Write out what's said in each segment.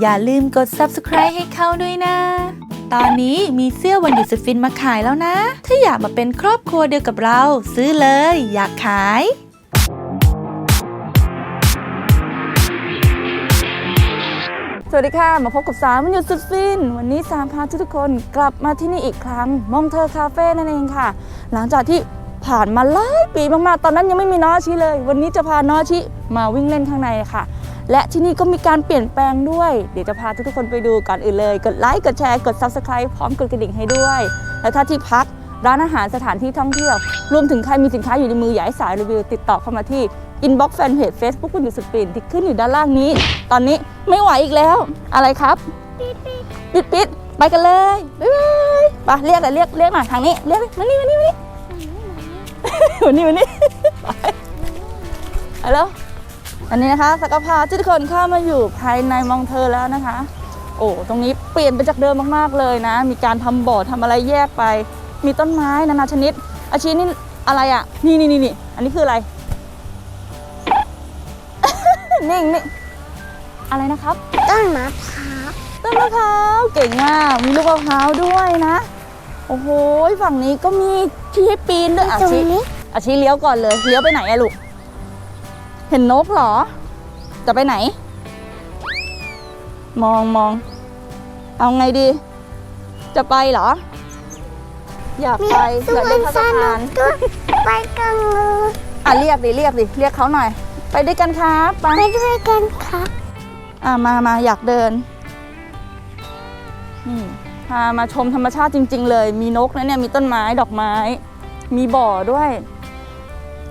อย่าลืมกด subscribe ให้เขาด้วยนะ ตอนนี้มีเสื้อวันหยุดสุดฟินมาขายแล้วนะ ถ้าอยากมาเป็นครอบครัวเดียวกับเรา ซื้อเลย อยากขายสวัสดีค่ะ มาพบกับสามวันหยุดสุดฟิน วันนี้สามพาทุกคนกลับมาที่นี่อีกครั้ง มองเธอคาเฟ่นั่นเองค่ะ หลังจากที่ผ่านมาหลายปีมากๆ ตอนนั้นยังไม่มีน้อชิเลย วันนี้จะพาน้อชิมาวิ่งเล่นข้างในค่ะ และที่นี่ก็มีการเปลี่ยนแปลงด้วย เดี๋ยวจะพาทุกๆคนไปดูก่อนอื่นเลย กดไลค์กดแชร์กด subscribe พร้อมกดกระดิ่งให้ด้วย และถ้าที่พักร้านอาหารสถานที่ท่องเที่ยว รวมถึงใครมีสินค้าอยู่ในมืออยากให้สายรีวิวติดต่อเข้ามาที่ inbox fanpage Facebook คุณอยู่สุดปิ่นที่ขึ้นอยู่ด้านล่างนี้ ตอนนี้ไม่ไหวอีกแล้ว อะไรครับ ปิดปิดไปกันเลยบ๊ายบายไปเรียกเลยเรียกเรียกมาทางนี้เรียกมานี่มานี่มานี่มานี่มานี่ไปฮัลโหล อันนี้นะคะสักพาทุกคนเข้ามาอยู่ภายในมองเธอแล้วนะคะ โอ้ตรงนี้เปลี่ยนไปจากเดิมมากๆเลยนะ มีการทำบ่อทำอะไรแยกไป มีต้นไม้นานาชนิด อาชีนี่อะไรอะ นี่นี่นี่นี่อันนี้คืออะไรนิ่งนิ่งอะไรนะครับ ต้นมะพร้าวต้นมะพร้าวเก่งมากมีลูกมะพร้าวด้วยนะโอ้โหฝั่งนี้ก็มีที่ให้ปีนด้วยอาตรงชีนี้อาชีเลี้ยวก่อนเลยเลี้ยวไปไหนอะลูก เห็นนกเหรอ จะไปไหน มองมอง เอาไงดี จะไปเหรอ อยากมีไปสอยากวเล่นนพัสฒนุนากนก็ไปกันเลยอะเรียกดิเรียกดิเรียกเขาหน่อย ไปด้วยกันครับไปไปด้วยกันครับอะมามาอยากเดินนี่พามาชมธรรมชาติจริง ๆ เลย มีนกนะเนี่ยมีต้นไม้ดอกไม้ มีบ่อด้วย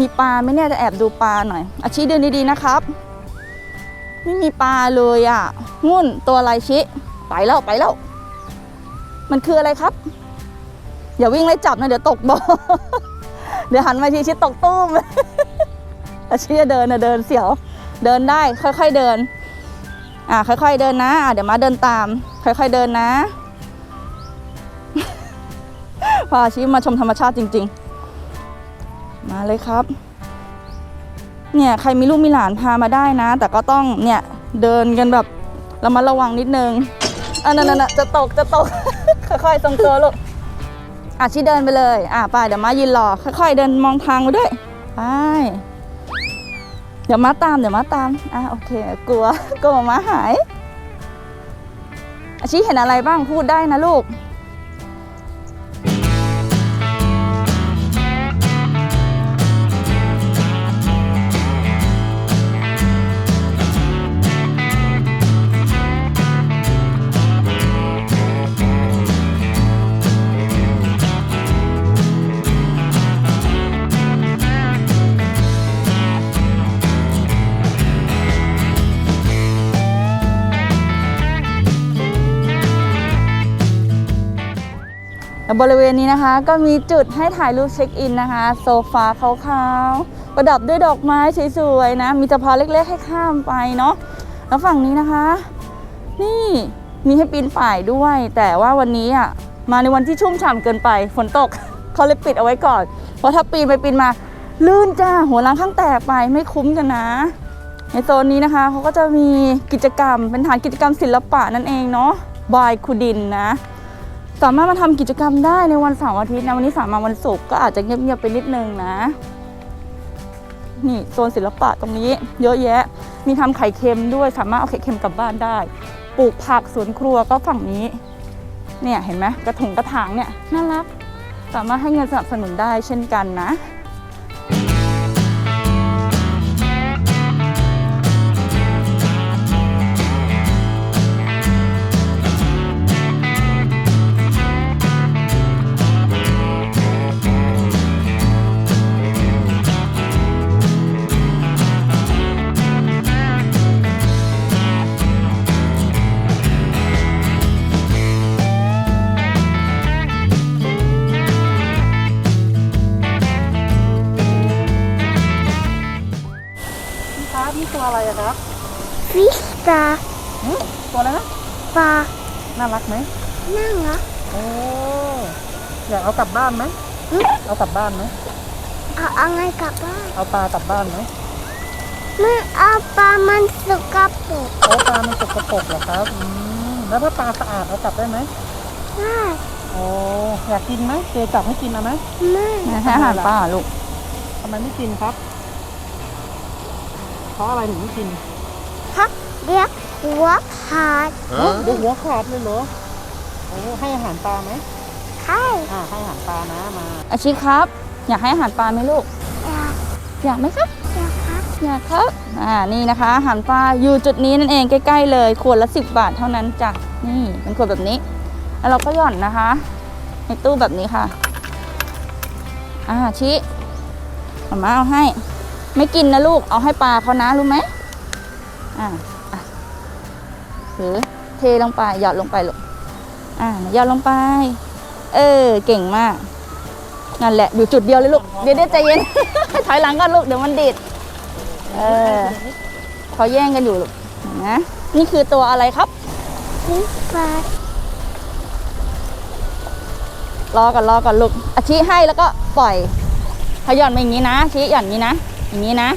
มีปลาไหมเนี่ยจะแอบดูปลาหน่อยอาชีเดินดีๆนะครับ ไม่มีปลาเลยอะงุ่นตัวอะไรชิ ไปแล้วไปแล้ว มันคืออะไรครับ อย่าวิ่งไล่จับนะเดี๋ยวตกบ่อเดี๋ยวหันมาทีชิตกตุ้มอาชีจะเดินนะเดินเสียว เดินได้ค่อยๆเดิน อ่าค่อย ๆเดินนะอะเดี๋ยวมาเดินตาม ค่อย ๆเดินนะพาอาชีมาชมธรรมชาติจริง ๆ มาเลยครับ เนี่ยใครมีลูกมีหลานพามาได้นะ แต่ก็ต้องเนี่ยเดินกันแบบระมัดระวังนิดนึงอันนั้นน่ะจะตกจะตก ค่อยๆทรงตัวลูกอาชีเดินไปเลย อะไปเดี๋ยวมายืนรอค่อยๆ เดินมองทางไปด้วยไปเดี๋ยวมาตามเดี๋ยวมาตามอะโอเค กลัวกลัวมาหายอาชีเห็นอะไรบ้างพูดได้นะลูก และบริเวณนี้นะคะ ก็มีจุดให้ถ่ายรูปเช็คอินนะคะ โซฟาขาวๆประดับด้วยดอกไม้สวยๆนะ มีสะพานเล็กๆให้ข้ามไปเนาะแล้วฝั่งนี้นะคะ นี่มีให้ปีนป่ายด้วย แต่ว่าวันนี้อะมาในวันที่ชุ่มฉ่ำเกินไปฝนตกเขาเลยปิดเอาไว้ก่อน เพราะถ้าปีนไปปีนมา ลื่นจ้าหัวล้างข้างแตกไปไม่คุ้มกันนะ ในโซนนี้นะคะเขาก็จะมีกิจกรรมเป็นฐานกิจกรรมศิลปะนั่นเองเนาะบายคูดินนะ สามารถมาทำกิจกรรมได้ในวันเสาร์อาทิตย์นะวันนี้สามมาวันศุกร์ก็อาจจะเงียบๆไปนิดนึงนะ นี่โซนศิลปะตรงนี้ เยอะแยะ มีทำไข่เค็มด้วยสามารถเอาไข่เค็มกลับบ้านได้ ปลูกผักสวนครัวก็ฝั่งนี้ เนี่ยเห็นไหมกระถงกระถางเนี่ยน่ารัก สามารถให้เงินสนับสนุนได้เช่นกันนะ น่ารักไหมนั่งเหรอโอ้อยากเอากลับบ้านไหมหึเอากลับบ้านไหมเอาเอาไงกลับบ้านเอาปลากลับบ้านไหมไม่เอาปลามันสกปรกโอ้ปลามันสกปรกเหรอครับอืมแล้วถ้าปลาสะอาดเราจับได้ไหมได้โอ้อยากกินไหมเจจับให้กินเอาไหมไม่ให้อาหารปลาเหรอลูกทำไมไม่กินครับ เพราะอะไรถึงไม่กินพักเรียก หัวขาดโอ้เดี๋ยวหัวขาดเลยเหรอโอ้ให้อาหารปลาไหมใช่อ่าให้อาหารปลานะมาอาชีครับ อยากให้อาหารปลาไหมลูก อยากอยากไหมครับ อยากครับอยากครับอ่านี่นะคะอาหารปลาอยู่จุดนี้นั่นเองใกล้ๆเลยขวดละ10 บาทเท่านั้นจ้ะนี่เป็นขวดแบบนี้ แล้วเราก็หย่อนนะคะ ในตู้แบบนี้ค่ะอ่าชิมามาเอาให้ ไม่กินนะลูกเอาให้ปลาเขานะรู้ไหมอ่าอะ ถือ เทลงไปหยอดลงไปลูกอ่าหยอดลงไป เออ เก่งมากนั่นแหละอยู่จุดเดียวเลยลูกเดี๋ยวเดี๋ยวใจเย็น ถอยหลังก่อนลูกเดี๋ยวมันดิดเออเขาแย่งกันอยู่ลูกนะนี่คือตัวอะไรครับปลารอก่อนรอก่อนลูกอาชี้ให้แล้วก็ปล่อยเขย่อนมาอย่างนี้นะชี้หย่อนนี้นะ อย่างนี้นะ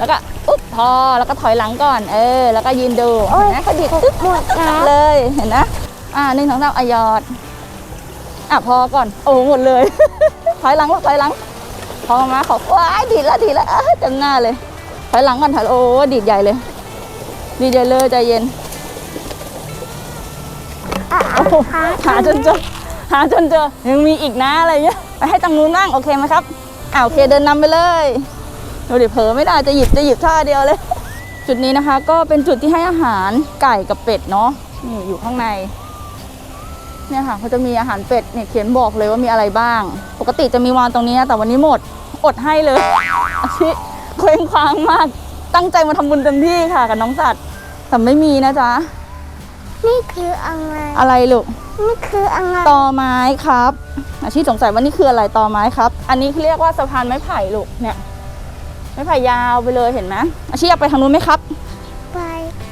แล้วก็อุ๊บพอแล้วก็ถอยหลังก่อน เออ แล้วก็ยืนดูเห็นนะเขาดิดตึ๊บหมดแล้วเลยเห็นนะอ่าหนึ่งสองสามอะหยอดอะพอก่อนโอ้หมดเลย ถอยหลังลูกถอยหลัง พอมาขอว้ายดีดละดีดละอะเต็มหน้าเลย ถอยหลังก่อนถอยโอ้ดีดใหญ่เลย ดีดใหญ่เลยใจเย็นอะโอ้โหหาจนเจอหาจนเจอยังมีอีกนะอะไรเงี้ยไปให้ตังนู้นนั่งโอเคไหมครับอ่าโอเคเดินนำไปเลย ดูดิเผลอไม่ได้จะหยิบจะหยิบท่าเดียวเลย จุดนี้นะคะ ก็เป็นจุดที่ให้อาหารไก่กับเป็ดเนาะนี่อยู่ข้างในเนี่ยค่ะเขาจะมีอาหารเป็ดเนี่ยเขียนบอกเลยว่ามีอะไรบ้าง ปกติจะมีวางตรงนี้นะแต่วันนี้หมดอดให้เลยอาชิเคว้งคว้างมากตั้งใจมาทำบุญเต็มที่ค่ะกับน้องสัตว์แต่ไม่มีนะจ๊ะนี่คืออะไรอะไรลูกนี่คืออะไรตอไม้ครับอาชีพสงสัยว่านี่คืออะไรตอไม้ครับ อันนี้เรียกว่าสะพานไม้ไผ่ลูกเนี่ย ไม้ไผ่ยาวไปเลยเห็นไหมอาชีพอยากไปทางนู้นไหมครับ ไป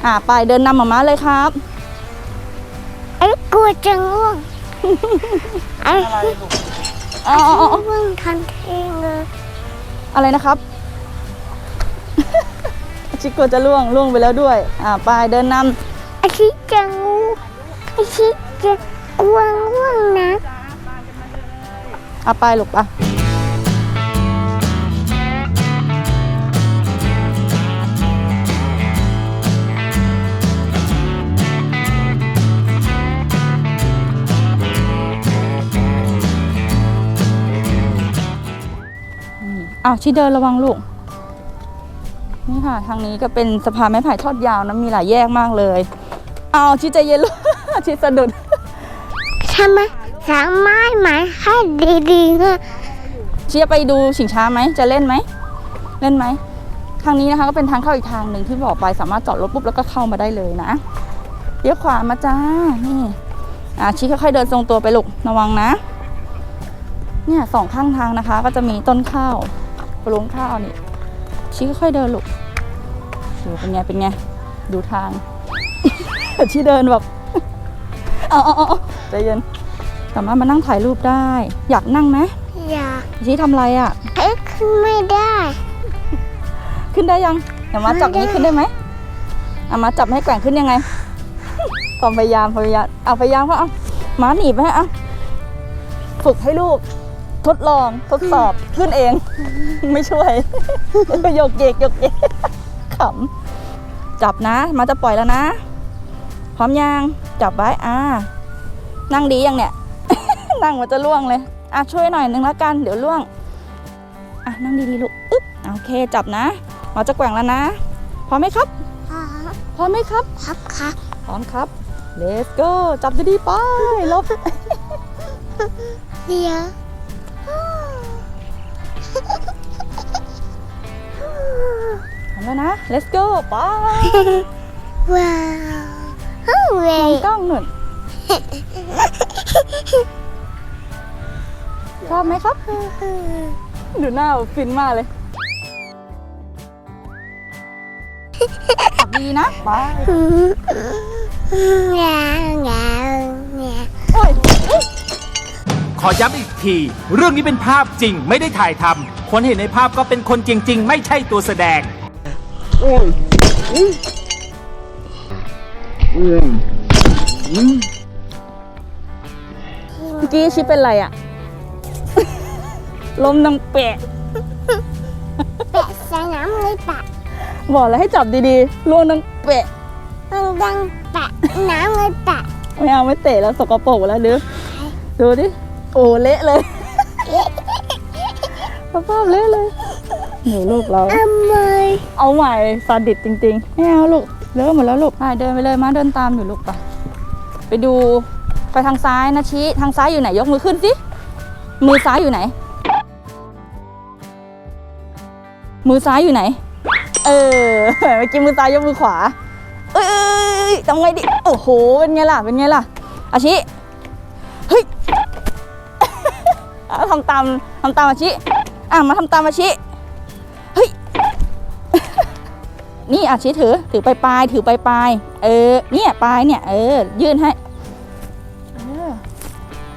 อ่าไปเดินนำหมามาเลยครับไอ้กลัวจะง่วงไอ้อะไรลูกอ๋ออ๋ออ๋อง่วงทันทีเลยอะไรนะครับอาชิกลัวจะล่วงล่วงไปแล้วด้วย อ่าไปเดินนไอ้ชิจะงูไอ้ชิจะกลัวง่วงนะำอ่าไปลูกปะ อ้าวชิเดินระวังลูก นี่ค่ะ ทางนี้ก็เป็นสะพานไม้ไผ่ทอดยาวนะมีหลายแยกมากเลย เอาวชิใจเย็นลูกชิสะดุดทำไมสางไม้ไหมให้ดีๆนะเชียร์ไปดูชิงช้าไหมจะเล่นไหมเล่นไหมทางนี้นะคะก็เป็นทางเข้าอีกทางหนึ่งที่บอกไปสามารถจอดรถปุ๊บแล้วก็เข้ามาได้เลยนะเลี้ยวขวามาจ้านี่อ่าชี้ค่อยๆเดินทรงตัวไปลูกระวังนะเนี่ยสองข้างทางนะคะ ก็จะมีต้นข้าว ปลูงข้าวนี่ชี้ค่อยๆเดินลูกดูเป็นไงเป็นไง ดูทาง ชี้เดินแบบเอาเอาเอาเอาใจเย็นสามารถมานั่งถ่ายรูปได้ อยากนั่งไหมอยากชี้ทำอะไรอะเอ๊ะขึ้นไม่ได้ ขึ้นได้ยังเดี๋ยวมาจับนี้ขึ้นได้ไหมเอามาจับให้แกว่งขึ้นยังไงความพยายามพยายามเอาพยายามก็เอามาหนีบไปให้เอาฝึกให้ลูกทดลองทดสอบขึ้นเอง ไม่ช่วย โยกเยกโยกเยกขำจับนะ มาจะปล่อยแล้วนะ พร้อมยัง จับไว้ อ่า นั่งดียังเนี่ย นั่งมันจะล่วงเลย อะช่วยหน่อยนึงแล้วกัน เดี๋ยวล่วง อะนั่งดีๆลูก อึ๊บ โอเค จับนะหมอจะแกว่งแล้วนะ พร้อมไหมครับอ๋อพร้อมไหมครับ ครับครับพร้อมครับ let's go จับดีๆไปลบเดี๋ยว พร้อมแล้วนะ let's go ไปว้าวเฮ้ยเว้มองยกล้องหน่อยชอบไหมครับ ดูหน้าฟินมากเลยขับดีนะไปงางงางงา โอ้ย ขอย้ำอีกที เรื่องนี้เป็นภาพจริงไม่ได้ถ่ายทำคนเห็นในภาพก็เป็นคนจริง ๆ ไม่ใช่ตัวแสดงเมื่อกี้ชิปเป็นไรอะลมนังแปะ แปะใส่น้ำเลยปะบอกแล้วให้จับดีๆลมนังแปะดังดังปะน้ำเลยปะไม่เอาไม่เตะแล้วสกปรกแล้วดูดูดิ โอ้เละเลยสภาพเละเลยหนูลูกเรา ทำไมเอาใหม่ซาดิสจริงๆไม่เอาลูกเลอะหมดแล้วลูกไปเดินไปเลยมาเดินตามอยู่ลูกไปไปดูไปทางซ้ายนะชี้ทางซ้ายอยู่ไหนยกมือขึ้นสิมือซ้ายอยู่ไหน มือซ้ายอยู่ไหน เออเมื่อกี้มือซ้ายยกมือขวา เอ้ยเอ้ยเอ้ยทำไงดิโอ้โหเป็นไงล่ะเป็นไงล่ะอาชิ ทำตามทำตามอาชิอะมาทำตามอาชิเฮ้ยนี่อาชิถือถือไปปลายๆถือไปปลายๆเออเนี่ยปลายเนี่ยเออ ยื่นให้เออ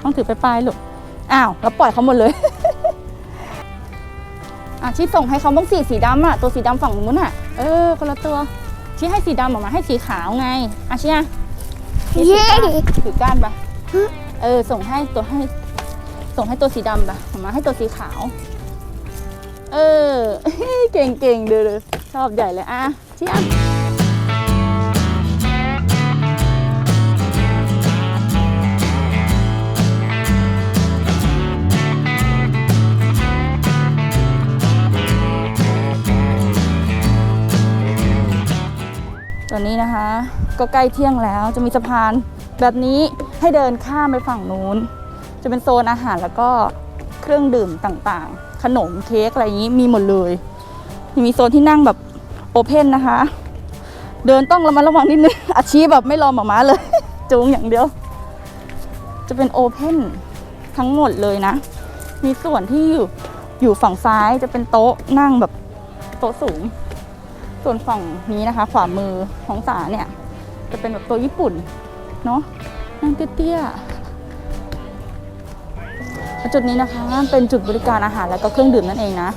ต้องถือไปปลายๆลูกอ้าวแล้วปล่อยเขาหมดเลยอาชิส่งให้เขาบ้างสีสีดำอะตัวสีดำฝั่งนู้นอะเออคนละตัวชี้ให้สีดำออกมาให้สีขาวไงอาชิอะนี่ถือเย้ก้านถือก้านไปเออส่งให้ตัวให้ ส่งให้ตัวสีดำไปออกมาให้ตัวสีขาว เออ เก่งเก่งๆดูดูชอบใหญ่เลยอะเชียมตอนนี้นะคะ ก็ใกล้เที่ยงแล้วจะมีสะพานแบบนี้ให้เดินข้ามไปฝั่งนู้น จะเป็นโซนอาหารแล้วก็เครื่องดื่มต่างๆ ขนมเค้กอะไรอย่างนี้มีหมดเลยมีโซนที่นั่งแบบโอเพนนะคะ เดินต้องระมัดระวังนิดนึงอาชีพแบบไม่รอหมาม้าเลย จูงอย่างเดียว จะเป็นโอเพนทั้งหมดเลยนะ มีส่วนที่อยู่อยู่ฝั่งซ้ายจะเป็นโต๊ะนั่งแบบโต๊ะสูง ส่วนฝั่งนี้นะคะ ขวามือของสาเนี่ย จะเป็นแบบโต๊ะญี่ปุ่น เนาะนั่งเตี้ยๆ จุดนี้นะคะเป็นจุดบริการอาหารแล้วก็เครื่องดื่มนั่นเองนะ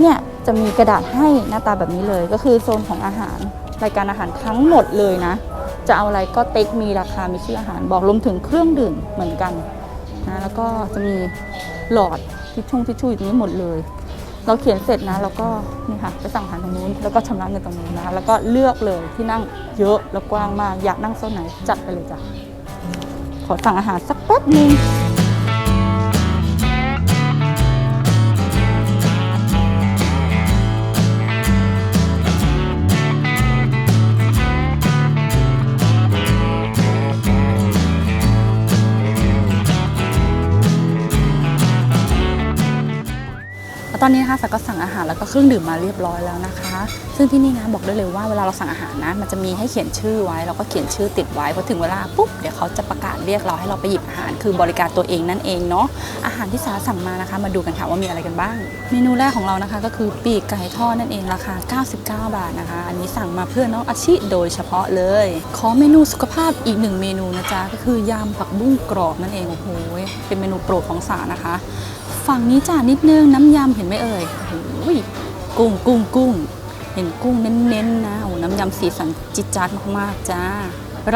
เนี่ยจะมีกระดาษให้หน้าตาแบบนี้เลย ก็คือโซนของอาหาร รายการอาหารทั้งหมดเลยนะ จะเอาอะไรก็เต็กมีราคา มีชื่ออาหารบอกรวมถึงเครื่องดื่มเหมือนกันนะแล้วก็จะมีหลอดทิชชู่ทิชชู่อยู่ตรงนี้หมดเลย เราเขียนเสร็จนะแล้วก็นี่ค่ะไปสั่งอาหารตรงนู้น แล้วก็ชำระเงินตรงนู้นนะคะแล้วก็เลือกเลยที่นั่งเยอะแล้วกว้างมากอยากนั่งโซนไหนจัดไปเลยจ้ะขอสั่งอาหารสักแป๊บนึง ตอนนี้นะคะสักก็สั่งอาหารแล้วก็เครื่องดื่มมาเรียบร้อยแล้วนะคะ ซึ่งที่นี่นะบอกได้เลยว่าเวลาเราสั่งอาหารนะมันจะมีให้เขียนชื่อไว้แล้วก็เขียนชื่อติดไว้พอถึงเวลาปุ๊บเดี๋ยวเขาจะประกาศเรียกเราให้เราไปหยิบอาหารคือบริการตัวเองนั่นเองเนาะอาหารที่สาสั่งมานะคะ มาดูกันค่ะว่ามีอะไรกันบ้าง เมนูแรกของเรานะคะก็คือปีกไก่ทอดนั่นเองราคา 99 บาทนะคะ อันนี้สั่งมาเพื่อน้องอาชิโดยเฉพาะเลย ขอเมนูสุขภาพอีกหนึ่งเมนูนะจ๊ะก็คือยำผักบุ้งกรอบนั่นเองโอ้โหเป็นเมนูโปรดของสานะคะ ฝั่งนี้จ้านิดนึงน้ำยำเห็นไหมเอ่ยโอ้ยกุ้งกุ้งกุ้งเห็นกุ้งเน้นๆนะโอ้น้ำยำสีสันจิตจัดมากๆจ้า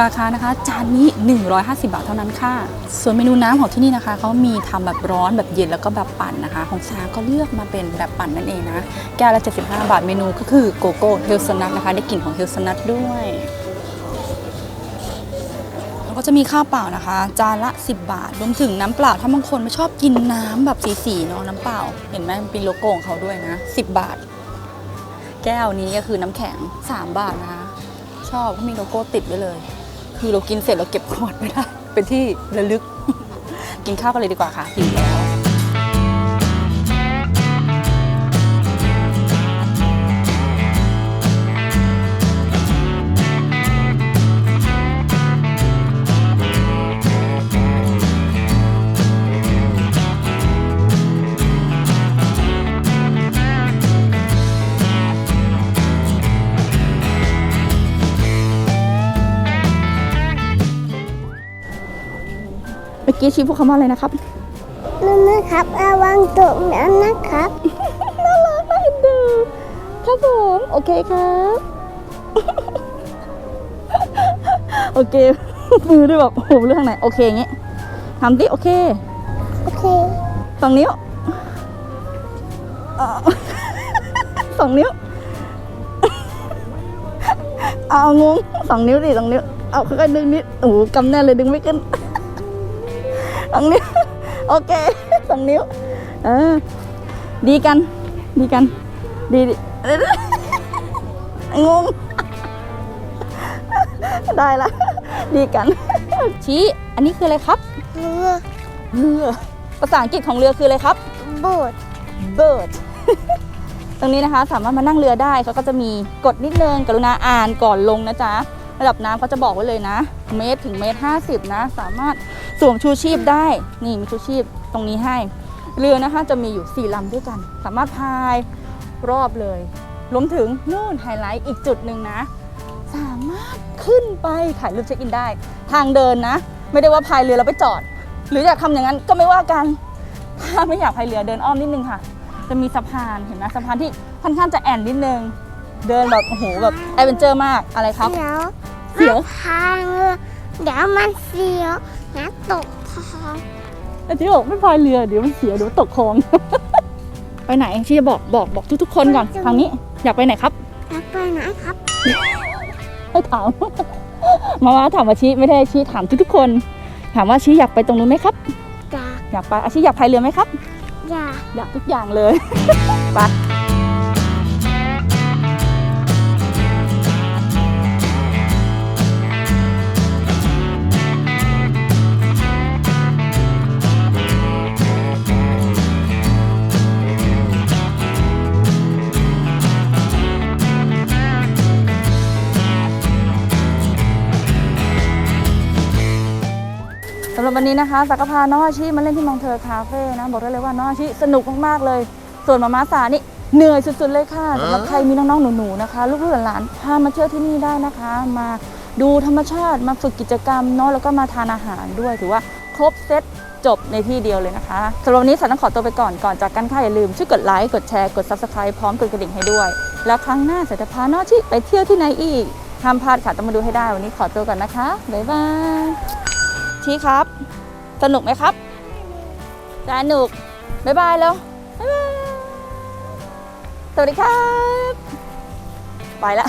ราคานะคะจานนี้ 150 บาทเท่านั้นค่ะ ส่วนเมนูน้ำของที่นี่นะคะเขามีทำแบบร้อนแบบเย็นแล้วก็แบบปั่นนะคะ ของซาก็เลือกมาเป็นแบบปั่นนั่นเองนะ แก้วละ 75 บาทเมนูก็คือโกโก้เฮลซนัทนะคะ ได้กลิ่นของเฮลซนัทด้วย ก็จะมีข้าวเปล่านะคะ จานละ 10 บาท รวมถึงน้ำเปล่า ถ้าบางคนไม่ชอบกินน้ำแบบสีๆเนาะน้ำเปล่า เห็นไหมมันเป็นโลโก้ของเขาด้วยนะ 10 บาท แก้วนี้ก็คือน้ำแข็ง 3 บาทนะคะ ชอบเขามีโลโก้ติดไว้เลย คือเรากินเสร็จเราเก็บขวดไม่ได้ เป็นที่ระลึก กินข้าวกันเลยดีกว่าค่ะหิวแล้ว กี้ชี้พูดคำว่าอะไรนะครับนั่นนะครับระวังตกน้ำนะครับ น่ารักน่าเอ็นดูครับผมโอเคครับ โอเค มือด้วยแบบโอ้โหเรื่องไหนโอเคอย่างเงี้ยทำดิโอเค โอเคสองนิ้วอ่าสองนิ้วเอางงสองนิ้วดิสองนิ้ว เอาค่อยๆดึงนิดโอ้โหกำแน่นเลยดึงไม่ขึ้น สองนิ้ว โอเคสองนิ้ว เออ ดีกัน ดีกัน ดีดิงง ได้ละ ดีกัน ชี้ อันนี้คืออะไรครับ เรือเรือ ภาษาอังกฤษของเรือคืออะไรครับโบ๊ท bird ตรงนี้นะคะสามารถมานั่งเรือได้เขาก็จะมีกฎนิดนึงกรุณาอ่านก่อนลงนะจ๊ะ ระดับน้ำเขาจะบอกไว้เลยนะ เมตรถึงเมตรห้าสิบนะ สามารถ สวมชูชีพได้นี่มีชูชีพตรงนี้ให้ เรือนะคะจะมีอยู่ 4ลำด้วยกัน สามารถพายรอบเลยรวมถึงนู่นไฮไลท์อีกจุดหนึ่งนะ สามารถขึ้นไปถ่ายรูปเช็คอินได้ ทางเดินนะ ไม่ได้ว่าพายเรือแล้วไปจอด หรืออยากทำอย่างนั้นก็ไม่ว่ากัน ถ้าไม่อยากพายเรือเดินอ้อมนิดนึงค่ะ จะมีสะพานเห็นไหมสะพานที่ค่อนข้างจะแอนนิดนึง เดินแบบโอ้โหแบบแอดเวนเจอร์มากอะไรครับเดี๋ยวเสียวทางเรือเดี๋ยวมันเสียว นะตกคลองไอ้ที่บอกไม่พายเรือเดี๋ยวมันเสียเดี๋ยวตกคลอง ไปไหนชี้จะบอกบอกบอกทุกๆคนก่อนทางนี้ อยากไปไหนครับแล้วไปไหนครับให้ถามมาว่าถามอาชีไม่ได้อาชีถามทุกๆคน ถามว่าอาชีอยากไปตรงนู้นไหมครับอยากอยากไปอาชีอยากพายเรือไหมครับอยากอยากทุกอย่างเลยไปำหรับวันนี้นะคะสักก็พาน้องอาชีมาเล่นที่มองเธอคาเฟ่นะบอกได้เลยว่าน้องอาชีสนุกมากๆเลย ส่วนมาม่าสานี่เหนื่อยสุดๆเลยค่ะสำหรับใครมีน้องๆหนูๆนะคะ ลูกๆหลานๆพามาเที่ยวที่นี่ได้นะคะ มาดูธรรมชาติมาฝึกกิจกรรมเนาะแล้วก็มาทานอาหารด้วยถือว่าครบเซตจบในที่เดียวเลยนะคะสำหรับวันนี้สาต้องขอตัวไปก่อนก่อนจากกันค่ะอย่าลืมช่วยกดไลค์กดแชร์กด subscribe พร้อมกดกระดิ่งให้ด้วย แล้วครั้งหน้าสาจะพาน้องอาชีไปเที่ยวที่ไหนอีกห้ามพลาดค่ะต้องมาดูให้ได้วันนี้ขอตัวก่อนนะคะบ๊ายบาย ชี้ครับ สนุกไหมครับสนุกบ๊ายบายแล้วบ๊ายบายสวัสดีครับ ไปละ